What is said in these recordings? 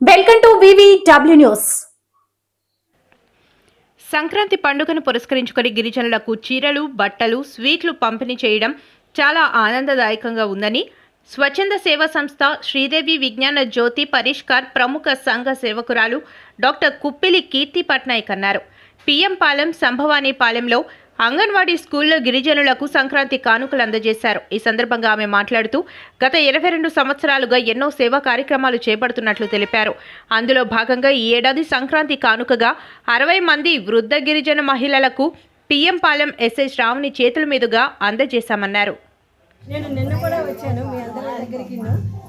Welcome to VVW news Sankranti పండుగను పురస్కరించుకొని గిరిజనులకు చీరలు బట్టలు స్వీట్లు పంపిణీ చేయడం చాలా ఆనందదాయకంగా ఉందని స్వచ్ఛంద సేవా సంస్థ శ్రీదేవి విజ్ఞాన జ్యోతి పరిష్కార్ ప్రముఖ సంఘ సేవకురాలు డాక్టర్ కుప్పిలి కీర్తి పట్నాయక్ అన్నారు. పిఎం పాలెం సంభవాని పాలెంలో అంగన్వాడీ స్కూల్లో గిరిజనులకు సంక్రాంతి కానుకలు అందజేశారు. ఈ సందర్భంగా ఆమె మాట్లాడుతూ గత ఇరవై రెండు సంవత్సరాలుగా ఎన్నో సేవా కార్యక్రమాలు చేపడుతున్నట్లు తెలిపారు. అందులో భాగంగా ఈ ఏడాది సంక్రాంతి కానుకగా అరవై మంది వృద్ధ గిరిజన మహిళలకు పిఎం పాలెం ఎస్ఐ శ్రావణి చేతుల మీదుగా అందజేశామన్నారు. నేను నిన్న కూడా వచ్చాను మీ అందరి దగ్గరికి.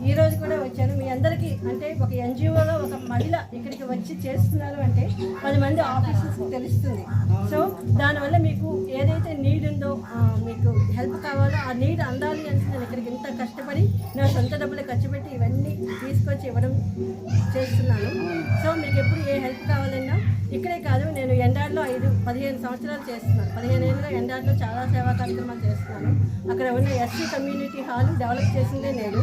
ఈ రోజు కూడా వచ్చాను. మీ అందరికీ అంటే ఒక ఎన్జిఓలో ఒక మహిళ ఇక్కడికి వచ్చి చేస్తున్నారు అంటే పది మంది ఆఫీసర్స్కి తెలుస్తుంది. సో దానివల్ల మీకు ఏదైతే ఆ, మీకు హెల్ప్ కావాలో ఆ నీడ్ అందాలి అంటే నేను ఇక్కడికి ఇంత కష్టపడి నా సొంత డబ్బులు నేను ఐదు పదిహేను సంవత్సరాలు చేస్తున్నాను పదిహేను ఏళ్ళుగా ఎండాడ్లో చాలా సేవా కార్యక్రమాలు చేస్తున్నాను అక్కడ ఉన్న ఎస్సీ కమ్యూనిటీ హాల్ డెవలప్ చేసిందే నేను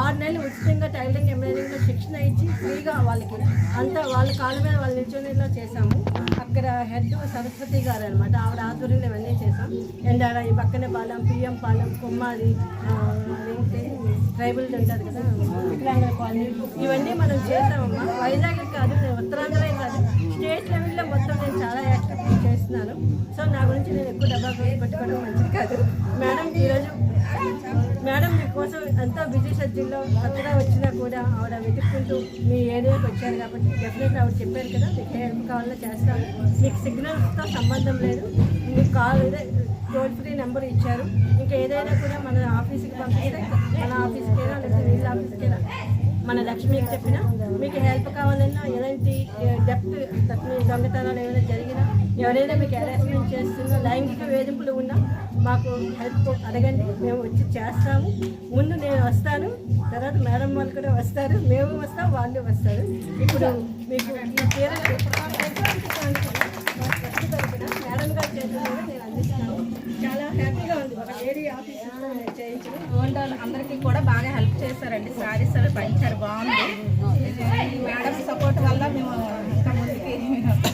ఆరు నెలలు ఉచితంగా టైలరింగ్ ఎంబ్రాయిడింగ్లో శిక్షణ ఇచ్చి ఫ్రీగా వాళ్ళకి అంతా వాళ్ళ కాళ్ళ మీద వాళ్ళు నిల్చునేలా చేశాము. అక్కడ హెడ్ సరస్వతి గారు అనమాట ఆవిడ ఆధ్వర్యంలో ఇవన్నీ చేశాం. ఎండాడ ఈ పక్కనే పాలెం పిఎం పాలెం కొమ్మాది ట్రైబుల్ అదేంటి ట్రైబల్ కదా. వికలాంగుల కాలనీ. ఇవన్నీ మనం చేసామమ్మా వైజాగ్ కాదు ఉత్తరాంధ్రే కాదు. స్టేట్ లెవెల్లో మొత్తం నేను చాలా సో నా గురించి నేను ఎక్కువ డబ్బా పెట్టుకోవడం మంచిది కాదు. మేడం ఈరోజు మేడం మీకోసం ఎంతో బిజీ షెడ్యూల్లో కొత్తగా వచ్చినా కూడా ఆవిడ వెతుక్కుంటూ మీ ఏరియాకి వచ్చారు కాబట్టి డెఫినెట్గా ఆవిడ చెప్పారు కదా మీకు ఏ హెల్ప్ కావాలో చేస్తాను. మీకు సిగ్నల్స్తో సంబంధం లేదు. మీకు కాల్ టోల్ ఫ్రీ నెంబర్ ఇచ్చారు. ఇంకా ఏదైనా కూడా మన ఆఫీస్కి పంపిస్తే మన ఆఫీస్కి మన లక్ష్మికి చెప్పినా? మీకు హెల్ప్ కావాలన్నా ఎలాంటి డెప్త్ దొంగతనాలు ఏమైనా జరిగినా ఎవరైనా మీకు హెరాస్మెంట్ చేస్తున్నా లైంగిక వేధింపులు ఉన్నా మాకు హెల్ప్ అడగండి. మేము వచ్చి చేస్తాము. ముందు నేను వస్తాను. తర్వాత మేడం వాళ్ళు కూడా వస్తారు. మేము వస్తాం వాళ్ళు వస్తారు. ఇప్పుడు మీకు ఈ హ్యాపీగా ఉంది. ఒక లేడీ ఆఫీసర్లో చేయించడం వాళ్ళు అందరికీ కూడా బాగా హెల్ప్ చేశారండి. శారీస్ అవి పంచారు బాగుంది. ఈ మేడం సపోర్ట్ వల్ల మేము ఇంకా ముందుకి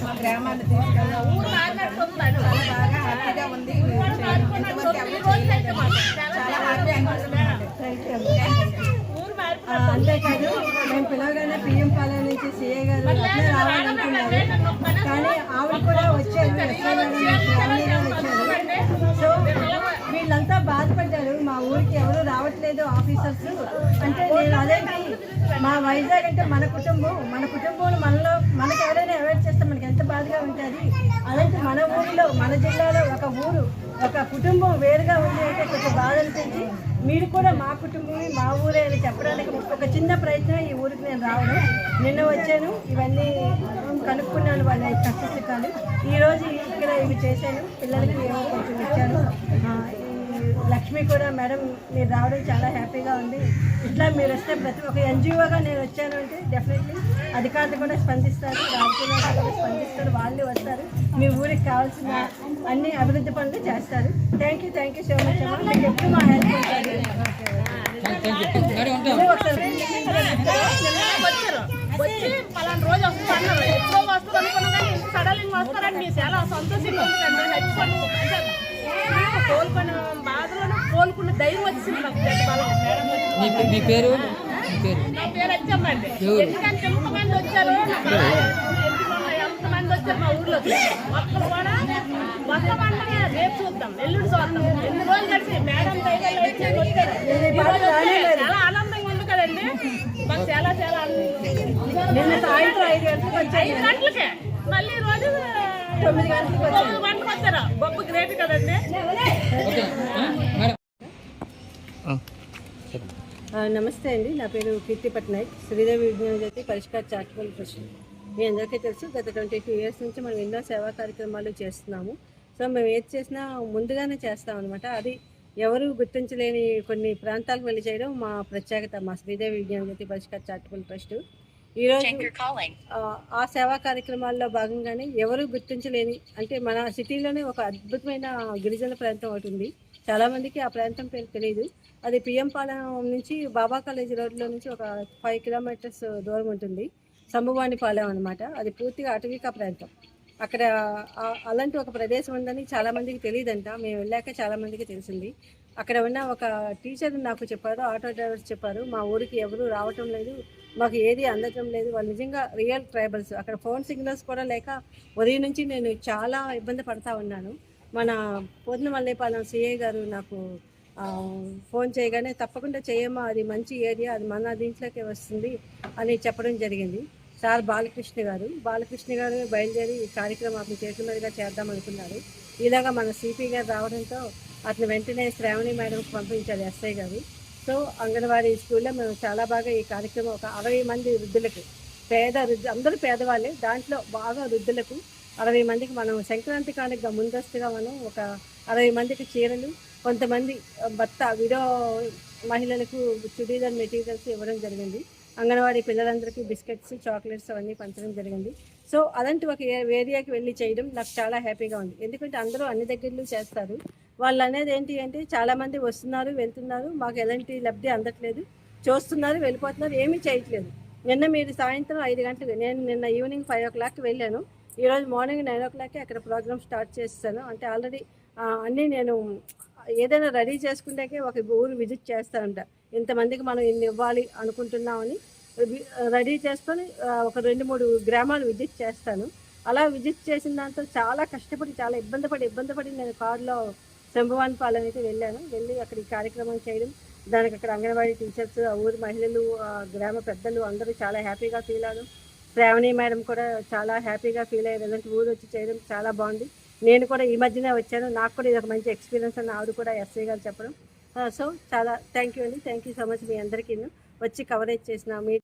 మా గ్రామాన్ని తీసుకెళ్ళాము. చాలా బాగా అంటే నేను అదేంటి మా వైజాగ్ అంటే మన కుటుంబం. మన కుటుంబంలో మనలో మనకి ఎవరైనా అవాయిడ్ చేస్తే మనకి ఎంత బాధగా ఉంటుంది? అలాంటి మన ఊరిలో మన జిల్లాలో ఒక ఊరు ఒక కుటుంబం వేరుగా ఉంది అంటే కొంచెం బాధ అనిపించి మీరు కూడా మా కుటుంబమే మా ఊరే అని చెప్పడానికి ఒక చిన్న ప్రయత్నం ఈ ఊరికి నేను రావడం. నిన్న వచ్చాను ఇవన్నీ కనుక్కున్నాను వాళ్ళ కష్టసుఖాలు ఈరోజు ఇక్కడ ఇవి చేశాను. పిల్లలకి ఏమో కొంచెం ఇచ్చాను. లక్ష్మి కూడా మేడం మీరు రావడం చాలా హ్యాపీగా ఉంది. ఇట్లా మీరు వస్తే ప్రతి ఒక్క ఎన్జిఓగా నేను వచ్చాను అంటే డెఫినెట్లీ అధికారులు కూడా స్పందిస్తారు రాజకీయ నాయకులు కూడా స్పందిస్తారు వాళ్ళు వస్తారు. మీ ఊరికి కావాల్సిన అన్ని అభివృద్ధి పనులు చేస్తారు. Thank you thank you so much అమ్మా. మీకు ఎప్పుడు మా హెల్ప్ ఉంటుంది సడలింగ్ వస్తారని మీరు చాలా సంతోషంగా అంటే నాకు కోలుకున్న వచ్చింది నాకు. మీ పేరు? మీ పేరు? నా పేరు వచ్చామండి ఎందుకంటే ఎంతమంది వచ్చారు నా బాధ ఎందుకున్న ఎంతమంది వచ్చారు మా ఊర్లోకి ఒక్కరు కూడా కొత్త పండుగ రేపు చూద్దాం. ఎల్లుండి ఎన్ని రోజులు మేడం వచ్చారు. చాలా ఆనందంగా ఉంది కదండి. మాకు చాలా చాలా ఆనందంగా ఉంది. నిన్న సాయంత్రం ఐదు గంటలకు వచ్చాను ఐదు గంటలకే. మళ్ళీ రోజు తొమ్మిది గంటలకు వచ్చాను తొమ్మిది గంటలకు వచ్చారు. గొప్ప నమస్తే అండి. నా పేరు కీర్తి పట్నాయక్. శ్రీదేవి విజ్ఞాన జ్యోతి పరిష్కార్ చారిటబుల్ ట్రస్ట్. మీ అందరికీ తెలుసు గత ట్వంటీ టూ ఇయర్స్ నుంచి మనం ఎన్నో సేవా కార్యక్రమాలు చేస్తున్నాము. సో మేము ఏది చేసినా ముందుగానే చేస్తాం అనమాట అది ఎవరు గుర్తించలేని కొన్ని ప్రాంతాలకు వెళ్ళి చేయడం మా ప్రత్యేకత మా శ్రీదేవి విజ్ఞాన జ్యోతి పరిష్కార్ చారిటబుల్ ట్రస్ట్. ఈరోజు ఆ, ఆ సేవా కార్యక్రమాల్లో భాగంగానే ఎవరు గుర్తించలేని అంటే మన సిటీలోనే ఒక అద్భుతమైన గిరిజన ప్రాంతం ఒకటి ఉంది. చాలామందికి ఆ ప్రాంతం పేరు తెలియదు అది పిఎం పాలెం నుంచి బాబా కాలేజ్ రోడ్లో నుంచి ఒక ఫైవ్ కిలోమీటర్స్ దూరం ఉంటుంది. సంభవానిపాలెం అనమాట అది పూర్తిగా అటవీక ప్రాంతం. అక్కడ అలాంటి ఒక ప్రదేశం ఉందని చాలా మందికి తెలియదంట. మేము వెళ్ళాక చాలా మందికి తెలిసింది. అక్కడ ఉన్న ఒక టీచర్ నాకు చెప్పారు ఆటో డ్రైవర్స్ చెప్పారు మా ఊరికి ఎవరు రావటం లేదు మాకు ఏది అందటం లేదు వాళ్ళు నిజంగా రియల్ ట్రైబల్స్. అక్కడ ఫోన్ సిగ్నల్స్ కూడా లేక ఉదయం నుంచి నేను చాలా ఇబ్బంది పడతా ఉన్నాను. మన పొద్దుమల్లేపాలెం సిఐ గారు నాకు ఫోన్ చేయగానే తప్పకుండా చేయమ్మా అది మంచి ఏరియా అది మన దీంట్లోకి వస్తుంది అని చెప్పడం జరిగింది. సార్ బాలకృష్ణ గారు బాలకృష్ణ గారు బయలుదేరి ఈ కార్యక్రమం అతని చేతుల మీదుగా చేద్దాం అనుకున్నారు ఇలాగా మన సిపి గారు రావడంతో అతను వెంటనే శ్రావణి మేడంకి పంపించారు ఎస్ఐ గారు. సో అంగన్వాడీ స్కూల్లో మేము చాలా బాగా ఈ కార్యక్రమం ఒక అరవై మంది వృద్ధులకు పేద వృద్ధు అందరూ పేదవాళ్ళే దాంట్లో బాగా వృద్ధులకు అరవై మందికి మనం సంక్రాంతి కానుక ముందస్తుగా మనం ఒక అరవై మందికి చీరలు కొంతమంది భర్త విడో మహిళలకు చుడీదార్ మెటీరియల్స్ ఇవ్వడం జరిగింది. అంగన్వాడీ పిల్లలందరికీ బిస్కెట్స్ చాక్లెట్స్ అవన్నీ పంచడం జరిగింది. సో అలాంటి ఒక ఏ- ఏరియాకి వెళ్ళి చేయడం నాకు చాలా హ్యాపీగా ఉంది. ఎందుకంటే అందరూ అన్ని దగ్గరలో చేస్తారు. వాళ్ళు అనేది ఏంటి అంటే చాలామంది వస్తున్నారు వెళ్తున్నారు మాకు ఎలాంటి లబ్ధి అందట్లేదు. చూస్తున్నారు వెళ్ళిపోతున్నారు ఏమీ చేయట్లేదు. నిన్న మీరు సాయంత్రం ఐదు గంటలకు నేను నిన్న ఈవినింగ్ ఫైవ్ ఓ క్లాక్కి వెళ్ళాను. ఈరోజు మార్నింగ్ నైన్ ఓ క్లాక్కి అక్కడ ప్రోగ్రామ్ స్టార్ట్ చేస్తాను. అంటే ఆల్రెడీ అన్నీ నేను ఏదైనా రెడీ చేసుకుంటాకే ఒక ఊరు విజిట్ చేస్తానంట. ఇంతమందికి మనం ఇన్ని ఇవ్వాలి అనుకుంటున్నామని రెడీ చేసుకొని ఒక రెండు మూడు గ్రామాలు విజిట్ చేస్తాను. అలా విజిట్ చేసిన దాంతో చాలా కష్టపడి చాలా ఇబ్బంది పడి ఇబ్బంది పడి నేను కారులో శంభవాన్ పాలెం అయితే వెళ్ళాను. వెళ్ళి అక్కడ ఈ కార్యక్రమం చేయడం దానికి అక్కడ అంగన్వాడీ టీచర్స్ ఆ ఊరి మహిళలు గ్రామ పెద్దలు అందరూ చాలా హ్యాపీగా ఫీల్ అవ్వడం శ్రావణి మేడం కూడా చాలా హ్యాపీగా ఫీల్ అయ్యారు. ఇలాంటి ఊరు వచ్చి చేయడం చాలా బాగుంది. నేను కూడా ఈ మధ్యనే వచ్చాను. నాకు కూడా ఇది ఒక మంచి ఎక్స్పీరియన్స్ అని ఆవిడ కూడా ఎస్ఐ గారు చెప్పడం. సో చాలా థ్యాంక్ యూ అండి. థ్యాంక్ యూ సో మచ్ మీ అందరికీ వచ్చి కవరేజ్ చేసిన మీ